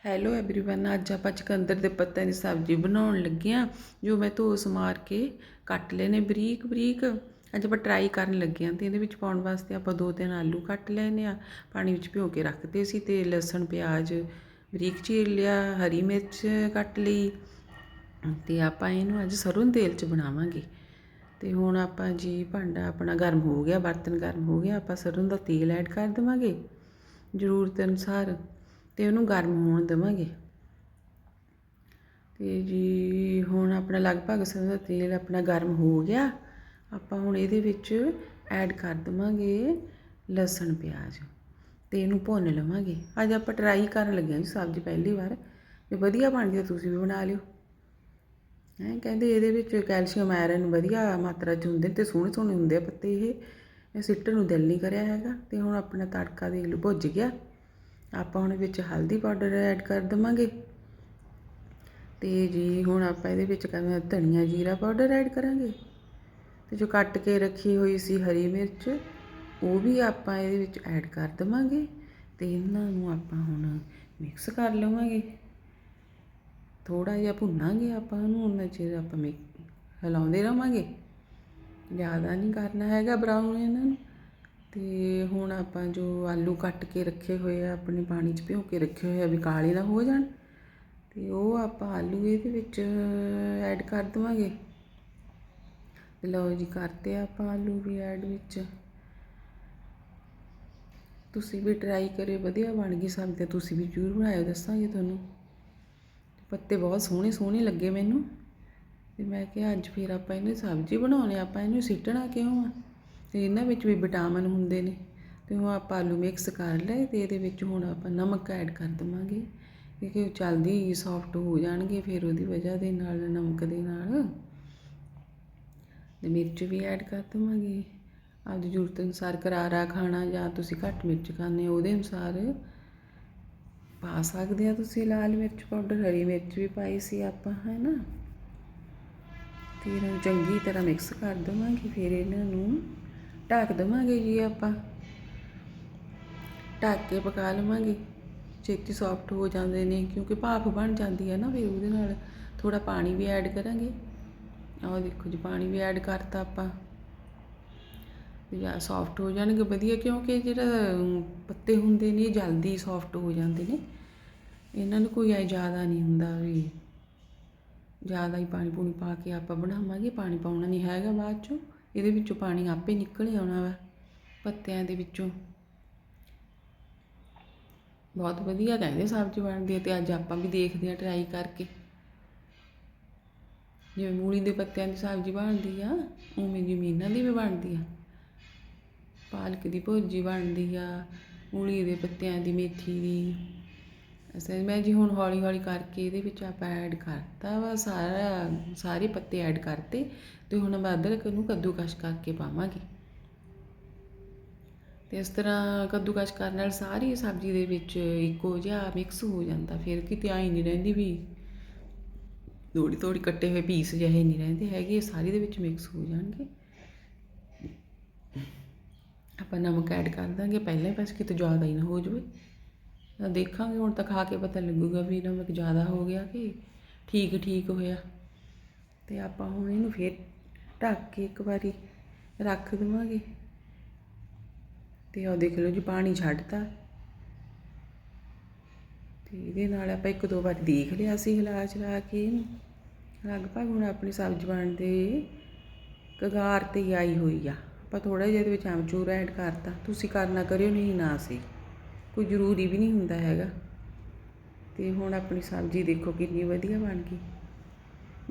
Hello everyone ਅੱਜ ਆਪਾਂ ਚੁਕੰਦਰ ਦੇ ਪੱਤਿਆਂ ਦੀ ਸਬਜ਼ੀ ਬਣਾਉਣ ਲੱਗੇ ਆ ਜੋ ਮੈਂ ਧੋਸ ਮਾਰ ਕੇ ਕੱਟ ਲਏ ਨੇ ਬਰੀਕ ਬਰੀਕ ਅੱਜ ਆਪਾਂ ਟਰਾਈ ਕਰਨ ਲੱਗੇ ਆ ਤੇ ਇਹਦੇ ਵਿੱਚ ਪਾਉਣ ਵਾਸਤੇ ਆਪਾਂ ਦੋ ਤਿੰਨ ਆਲੂ ਕੱਟ ਲੈਨੇ ਆ ਪਾਣੀ ਵਿੱਚ ਭਿਓ ਕੇ ਰੱਖਦੇ ਸੀ ਤੇ ਲਸਣ ਪਿਆਜ਼ ਬਰੀਕ ਚੀਰ ਲਿਆ ਹਰੀ ਮਿਰਚ ਕੱਟ ਲਈ ਤੇ ਆਪਾਂ ਇਹਨੂੰ ਅੱਜ ਸਰੋਂ ਦੇ ਤੇਲ 'ਚ ਬਣਾਵਾਂਗੇ ਤੇ ਹੁਣ ਆਪਾਂ ਜੀ ਭਾਂਡਾ ਆਪਣਾ ਗਰਮ ਹੋ ਗਿਆ ਬਰਤਨ ਗਰਮ ਹੋ ਗਿਆ ਆਪਾਂ ਸਰੋਂ ਦਾ ਤੇਲ ਐਡ ਕਰ ਦੇਵਾਂਗੇ ਜ਼ਰੂਰਤ ਅਨੁਸਾਰ ਤੇ ਉਹਨੂੰ ਗਰਮ ਹੋਣ ਦੇਵਾਂਗੇ। ਤੇ ਜੀ ਹੁਣ ਆਪਣਾ ਲਗਭਗ ਸਰੋਂ ਦਾ ਤੇਲ ਆਪਣਾ ਗਰਮ ਹੋ ਗਿਆ। ਆਪਾਂ ਹੁਣ ਇਹਦੇ ਵਿੱਚ ਐਡ ਕਰ ਦੇਵਾਂਗੇ ਲਸਣ, ਪਿਆਜ਼ ਤੇ ਇਹਨੂੰ ਭੁੰਨ ਲਵਾਂਗੇ। ਅੱਜ ਆਪਾਂ ਟਰਾਈ ਕਰਨ ਲੱਗੇ ਹਾਂ ਜੀ ਸਬਜ਼ੀ ਪਹਿਲੀ ਵਾਰ। ਜੇ ਵਧੀਆ ਬਣ ਗਈ ਤਾਂ ਤੁਸੀਂ ਵੀ ਬਣਾ ਲਿਓ। ਹੈ, ਕਹਿੰਦੇ ਇਹਦੇ ਵਿੱਚ ਕੈਲਸ਼ੀਅਮ, ਆਇਰਨ ਵਧੀਆ ਮਾਤਰਾ 'ਚ ਹੁੰਦੇ ਤੇ ਸੋਹਣੇ ਸੋਹਣੇ ਹੁੰਦੇ ਆ ਪੱਤੇ ਇਹ। ਇਹ ਸਿੱਟਣ ਨੂੰ ਦਿਲ ਨਹੀਂ ਕਰਿਆ ਹੈਗਾ ਤੇ ਹੁਣ ਆਪਣਾ ਤੜਕਾ ਦੇਖ ਲਓ, ਭੁੱਜ ਗਿਆ। ਆਪਾਂ ਹੁਣ ਵਿੱਚ ਹਲਦੀ ਪਾਊਡਰ ਐਡ ਕਰ ਦਵਾਂਗੇ। ਤੇ ਜੀ ਹੁਣ ਆਪਾਂ ਇਹਦੇ ਵਿੱਚ ਕਹਿੰਦੇ ਧਨੀਆ ਜੀਰਾ ਪਾਊਡਰ ਐਡ ਕਰਾਂਗੇ। ਤੇ ਜੋ ਕੱਟ ਕੇ ਰੱਖੀ ਹੋਈ ਸੀ ਹਰੀ ਮਿਰਚ, ਉਹ ਵੀ ਆਪਾਂ ਇਹਦੇ ਵਿੱਚ ਐਡ ਕਰ ਦਵਾਂਗੇ। ਤੇ ਇਹਨਾਂ ਨੂੰ ਆਪਾਂ ਹੁਣ ਮਿਕਸ ਕਰ ਲਵਾਂਗੇ। ਥੋੜਾ ਜਿਹਾ ਭੁੰਨਾਂਗੇ ਆਪਾਂ ਉਹਨੂੰ ਉਹਨਾਂ ਚਿਰ ਆਪਾਂ ਮਿਕ ਹਿਲਾਉਂਦੇ ਰਵਾਂਗੇ। ਜ਼ਿਆਦਾ ਨਹੀਂ ਕਰਨਾ ਹੈਗਾ ਬਰਾਊਨ ਇਹਨਾਂ ਨੂੰ। ਤੇ ਹੁਣ ਆਪਾਂ ਜੋ ਆਲੂ ਕੱਟ ਕੇ ਰੱਖੇ ਹੋਏ ਆ, ਆਪਣੇ ਪਾਣੀ 'ਚ ਭਿਓ ਕੇ ਰੱਖੇ ਹੋਏ ਆ, ਵੀ ਕਾਲੇ ਨਾ ਹੋ ਜਾਣ ਅਤੇ ਉਹ ਆਪਾਂ ਆਲੂ ਇਹਦੇ ਵਿੱਚ ਐਡ ਕਰ ਦਵਾਂਗੇ। ਲਓ ਜੀ, ਕਰਤੇ ਆਪਾਂ ਆਲੂ ਵੀ ਐਡ ਵਿੱਚ। ਤੁਸੀਂ ਵੀ ਟਰਾਈ ਕਰਿਓ, ਵਧੀਆ ਬਣ ਗਈ ਸਬਜ਼ੀ ਤੁਸੀਂ ਵੀ ਜ਼ਰੂਰ ਬਣਾਇਓ, ਦੱਸਾਂਗੇ ਤੁਹਾਨੂੰ। ਪੱਤੇ ਬਹੁਤ ਸੋਹਣੇ ਸੋਹਣੇ ਲੱਗੇ ਮੈਨੂੰ। ਤੇ ਮੈਂ ਕਿਹਾ ਅੱਜ ਫਿਰ ਆਪਾਂ ਇਹਨੂੰ ਸਬਜ਼ੀ ਬਣਾਉਣੇ ਆਪਾਂ ਇਹਨੂੰ ਸਿੱਟਣਾ ਕਿਉਂ ਆ? ਤੇ ਇਹਨਾਂ ਵਿੱਚ ਵੀ ਵਿਟਾਮਿਨ ਹੁੰਦੇ ਨੇ ਤੇ ਉਹ ਆਪਾਂ ਆਲੂ ਮਿਕਸ ਕਰ ਲਏ ਤੇ ਇਹਦੇ ਵਿੱਚ ਹੁਣ ਆਪਾਂ ਨਮਕ ਐਡ ਕਰ ਦਵਾਂਗੇ ਕਿਉਂਕਿ ਉਹ ਜਲਦੀ ਸੌਫਟ ਹੋ ਜਾਣਗੇ ਫਿਰ ਉਹਦੀ ਵਜ੍ਹਾ ਦੇ ਨਾਲ ਨਮਕ ਦੇ ਨਾਲ। ਤੇ ਮਿਰਚ ਵੀ ਐਡ ਕਰ ਦਵਾਂਗੇ। ਆਪਦੀ ਜ਼ਰੂਰਤ ਅਨੁਸਾਰ ਕਰਾਰਾ ਖਾਣਾ ਜਾਂ ਤੁਸੀਂ ਘੱਟ ਮਿਰਚ ਖਾਂਦੇ ਉਹਦੇ ਅਨੁਸਾਰ ਪਾ ਸਕਦੇ ਆ ਤੁਸੀਂ ਲਾਲ ਮਿਰਚ ਪਾਊਡਰ, ਹਰੀ ਮਿਰਚ ਵੀ ਪਾਈ ਸੀ ਆਪਾਂ ਹੈ ਨਾ ਤੇ ਇਹਨਾਂ ਨੂੰ ਚੰਗੀ ਤਰ੍ਹਾਂ ਮਿਕਸ ਕਰ ਦਵਾਂਗੇ ਫਿਰ ਇਹਨਾਂ ਨੂੰ। ਢੱਕ ਦੇਵਾਂਗੇ ਜੀ ਆਪਾਂ। ਢੱਕ ਕੇ ਪਕਾ ਲਵਾਂਗੇ। ਛੇਤੀ ਸੌਫਟ ਹੋ ਜਾਂਦੇ ਨੇ, ਕਿਉਂਕਿ ਭਾਫ ਬਣ ਜਾਂਦੀ ਹੈ ਨਾ ਫਿਰ ਉਹਦੇ ਨਾਲ ਥੋੜਾ ਪਾਣੀ ਵੀ ਐਡ ਕਰਾਂਗੇ। ਆਹ ਦੇਖੋ ਜੀ, ਪਾਣੀ ਵੀ ਐਡ ਕਰਤਾ ਆਪਾਂ। ਜਾਂ ਸੌਫਟ ਹੋ ਜਾਣਗੇ, ਵਧੀਆ, ਕਿਉਂਕਿ ਜਿਹੜਾ ਪੱਤੇ ਹੁੰਦੇ ਨੇ ਜਲਦੀ ਸੌਫਟ ਹੋ ਜਾਂਦੇ ਨੇ। ਇਹਨਾਂ ਨੂੰ ਕੋਈ ਐ ਜ਼ਿਆਦਾ ਨਹੀਂ ਹੁੰਦਾ ਵੀ ਜ਼ਿਆਦਾ ਹੀ ਪਾਣੀ ਪੂਣੀ ਪਾ ਕੇ ਆਪਾਂ ਬਣਾਵਾਂਗੇ। ਪਾਣੀ ਪਾਉਣਾ ਨਹੀਂ ਹੈਗਾ ਬਾਅਦ ਚੋਂ। ਇਹਦੇ ਵਿੱਚੋਂ ਪਾਣੀ ਆਪੇ ਨਿਕਲ ਆਉਣਾ ਵਾ ਪੱਤਿਆਂ ਦੇ ਵਿੱਚੋਂ। ਬਹੁਤ ਵਧੀਆ ਕਹਿੰਦੇ ਸਬਜ਼ੀ ਬਣਦੀ ਹੈ ਤੇ ਅੱਜ ਆਪਾਂ ਵੀ ਦੇਖਦੇ ਹਾਂ ਟਰਾਈ ਕਰਕੇ। ਜਿਵੇਂ ਮੂਲੀ ਦੇ ਪੱਤਿਆਂ ਦੀ ਸਬਜ਼ੀ ਬਣਦੀ ਆ, ਉਵੇਂ ਜਿਵੇਂ ਇਹਨਾਂ ਦੀ ਵੀ ਬਣਦੀ ਆ। ਪਾਲਕ ਦੀ ਭੁਰਜੀ ਬਣਦੀ ਆ, ਮੂਲੀ ਦੇ ਪੱਤਿਆਂ ਦੀ ਮੇਥੀ ਦੀ। ਅਸਲ ਮੈਂ ਜੀ ਹੁਣ ਹੌਲੀ ਹੌਲੀ ਕਰਕੇ ਇਹਦੇ ਵਿੱਚ ਆਪਾਂ ਐਡ ਕਰਤਾ ਵਾ, ਸਾਰਾ, ਸਾਰੇ ਪੱਤੇ ਐਡ ਕਰਤੇ ਤੇ ਹੁਣ ਮੈਂ ਅਦਰਕ ਨੂੰ ਕੱਦੂਕਸ਼ ਕਰਕੇ ਪਾਵਾਂਗੇ। ਤੇ ਇਸ ਤਰ੍ਹਾਂ ਕੱਦੂਕਸ਼ ਕਰਨ ਨਾਲ ਸਾਰੀ ਸਬਜ਼ੀ ਦੇ ਵਿੱਚ ਇੱਕੋ ਜਿਹਾ ਮਿਕਸ ਹੋ ਜਾਂਦਾ, ਫਿਰ ਕਿਤੇ ਆਈ ਨਹੀਂ ਰਹਿੰਦੀ ਵੀ। ਥੋੜੀ ਥੋੜੀ ਕੱਟੇ ਹੋਏ ਪੀਸ ਜਿਹੇ ਨਹੀਂ ਰਹਿੰਦੇ ਹੈਗੇ ਸਾਰੀ ਦੇ ਵਿੱਚ ਮਿਕਸ ਹੋ ਜਾਣਗੇ। ਆਪਾਂ ਨਮਕ ਐਡ ਕਰ ਦਾਂਗੇ, ਪਹਿਲਾਂ ਬਸ ਕਿਤੇ ਜ਼ਿਆਦਾ ਹੀ ਨਾ ਹੋ ਜਾਵੇ। ਦੇਖਾਂਗੇ, ਹੁਣ ਤਾਂ ਖਾ ਕੇ ਪਤਾ ਲੱਗੂਗਾ ਵੀ ਨਮਕ ਜ਼ਿਆਦਾ ਹੋ ਗਿਆ ਕਿ ਠੀਕ ਠੀਕ ਹੋਇਆ। ਤੇ ਆਪਾਂ ਹੁਣ ਇਹਨੂੰ ਫੇਰ ਢੱਕ ਕੇ ਇੱਕ ਵਾਰੀ ਰੱਖ ਦੇਵਾਂਗੇ। ਤੇ ਉਹ ਦੇਖ ਲਓ ਜੀ, ਪਾਣੀ ਛੱਡਤਾ। ਤੇ ਇਹਦੇ ਨਾਲ ਆਪਾਂ ਇੱਕ ਦੋ ਵਾਰ ਦੇਖ ਲਿਆ ਸੀ ਹਿਲਾ ਚਲਾ ਕੇ ਇਹਨੂੰ। ਲਗਭਗ ਹੁਣ ਆਪਣੀ ਸਬਜ਼ੀ ਬਣ ਦੇ ਕਗਾਰ ਤੇ ਹੀ ਆਈ ਹੋਈ ਆ। ਆਪਾਂ ਥੋੜਾ ਜਿਹਾ ਇਹਦੇ ਵਿੱਚ ਆਮਚੂਰ ਐਡ ਕਰਤਾ। ਤੁਸੀਂ ਕਰਨਾ ਕਰਿਓ, ਨਹੀਂ ਨਾ ਸੀ ਕੋਈ ਜ਼ਰੂਰੀ ਵੀ ਨਹੀਂ ਹੁੰਦਾ ਹੈਗਾ। ਤੇ ਹੁਣ ਆਪਣੀ ਸਬਜ਼ੀ ਦੇਖੋ ਕਿੰਨੀ ਵਧੀਆ ਬਣ ਗਈ।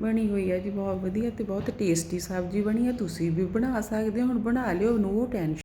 ਬਣੀ ਹੋਈ ਹੈ ਜੀ, ਬਹੁਤ ਵਧੀਆ ਤੇ ਬਹੁਤ ਟੇਸਟੀ ਸਬਜ਼ੀ ਬਣੀ ਹੈ ਤੁਸੀਂ ਵੀ ਬਣਾ ਸਕਦੇ ਹੋ, ਹੁਣ ਬਣਾ ਲਿਓ ਨੋ ਟੈਨਸ਼ਨ